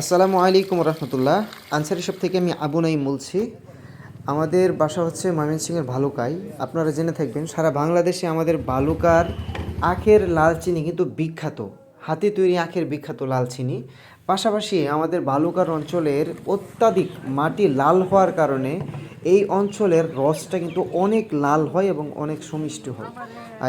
আসসালামু আলাইকুম রহমতুল্লাহ। আনসারি শপ থেকে আমি আবু নাইম বলছি। আমাদের বাসা হচ্ছে ময়মনসিংহের ভালুকায় আপনারা জেনে থাকবেন, সারা বাংলাদেশে আমাদের বালুকার আখের লাল চিনি কিন্তু বিখ্যাত। হাতে তৈরি আখের বিখ্যাত লাল চিনি। পাশাপাশি আমাদের বালুকার অঞ্চলের অত্যাধিক মাটি লাল হওয়ার কারণে এই অঞ্চলের রসটা কিন্তু অনেক লাল হয় এবং অনেক সুমিষ্ট হয়।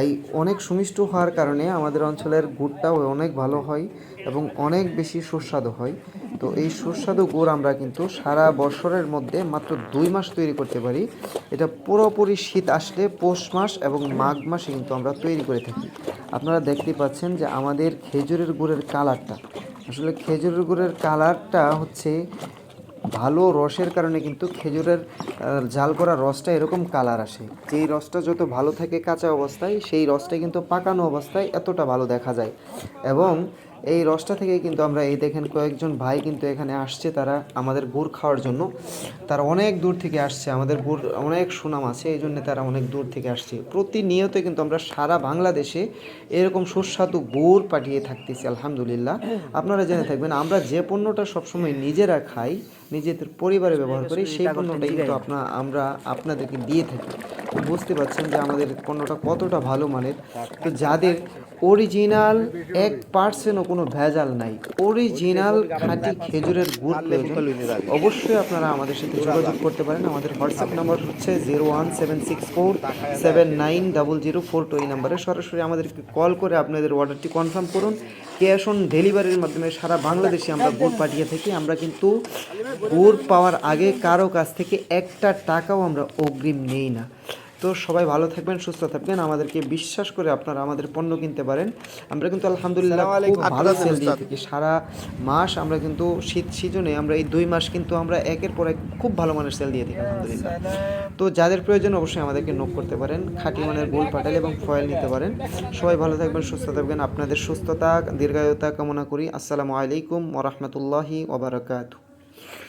এই অনেক সুমিষ্ট হওয়ার কারণে আমাদের অঞ্চলের গুড়টাও অনেক ভালো হয় এবং অনেক বেশি সুস্বাদু হয়। তো এই সুস্বাদু গুড় আমরা কিন্তু সারা বছরের মধ্যে মাত্র দুই মাস তৈরি করতে পারি। এটা পুরোপুরি শীত আসলে পৌষ মাস এবং মাঘ মাসে কিন্তু আমরা তৈরি করে থাকি। আপনারা দেখতে পাচ্ছেন যে আমাদের খেজুরের গুড়ের কালারটা। আসলে খেজুরের গুড়ের কালারটা হচ্ছে ভালো রসের কারণে কিন্তু খেজুরের জাল করা রসটা এরকম কালার আসে। যেই রসটা যত ভালো থাকে কাঁচা অবস্থায়, সেই রসটা কিন্তু পাকানো অবস্থায় এতটা ভালো দেখা যায়। এবং এই রসটা থেকে কিন্তু আমরা এই দেখেন কয়েকজন ভাই কিন্তু এখানে আসছে তারা আমাদের গুড় খাওয়ার জন্য। তারা অনেক দূর থেকে আসছে আমাদের গুড় অনেক সুনাম আছে এই জন্য তারা অনেক দূর থেকে আসছে। প্রতিনিয়ত কিন্তু আমরা সারা বাংলাদেশে এরকম সুস্বাদু গুড় পাঠিয়ে থাকতেছি আলহামদুলিল্লাহ। আপনারা জেনে থাকবেন আমরা যে পণ্যটা সবসময় নিজেরা খাই নিজেদের পরিবারে ব্যবহার করি সেই পণ্যটাই কিন্তু আপনা আমরা আপনাদেরকে দিয়ে থাকি। বুঝতে পারছেন যে আমাদের পণ্যটা কতটা ভালো মানের। তো যাদের অরিজিনাল এক পার্সেন্টও কোনো ভেজাল নাই অরিজিনাল খাঁটি খেজুরের গুড় প্রয়োজন অবশ্যই আপনারা আমাদের সাথে যোগাযোগ করতে পারেন। আমাদের হোয়াটসঅ্যাপ নাম্বার হচ্ছে zero one seven six four seven nine double zero four two এই নাম্বারে। সরাসরি আমাদেরকে কল করে আপনাদের অর্ডারটি কনফার্ম করুন। ক্যাশ অন ডেলিভারির মাধ্যমে সারা বাংলাদেশে আমরা গুড় পাঠিয়ে থাকি। আমরা কিন্তু গুড় পাওয়ার আগে কারও কাছ থেকে একটা টাকাও আমরা অগ্রিম নেই না। তো সবাই ভালো থাকবেন সুস্থ থাকবেন। আমাদেরকে বিশ্বাস করে আপনারা আমাদের পণ্য কিনতে পারেন। আমরা কিন্তু আলহামদুলিল্লাহ খুব ভালো সেল দিয়ে থাকি। সারা মাস আমরা কিন্তু শীত সিজনে আমরা এই দুই মাস কিন্তু আমরা একের পর এক খুব ভালো মানের সেল দিয়ে থাকি আলহামদুলিল্লাহ। তো যাদের প্রয়োজন অবশ্যই আমাদেরকে নোক করতে পারেন। খাঁটি মানের গোল পাটাল এবং ফয়েল নিতে পারেন। সবাই ভালো থাকবেন সুস্থ থাকবেন। আপনাদের সুস্থতা দীর্ঘায়ুতা কামনা করি। আসসালামু আলাইকুম ওরহমতুল্লাহি ওবরাকাতু Yeah.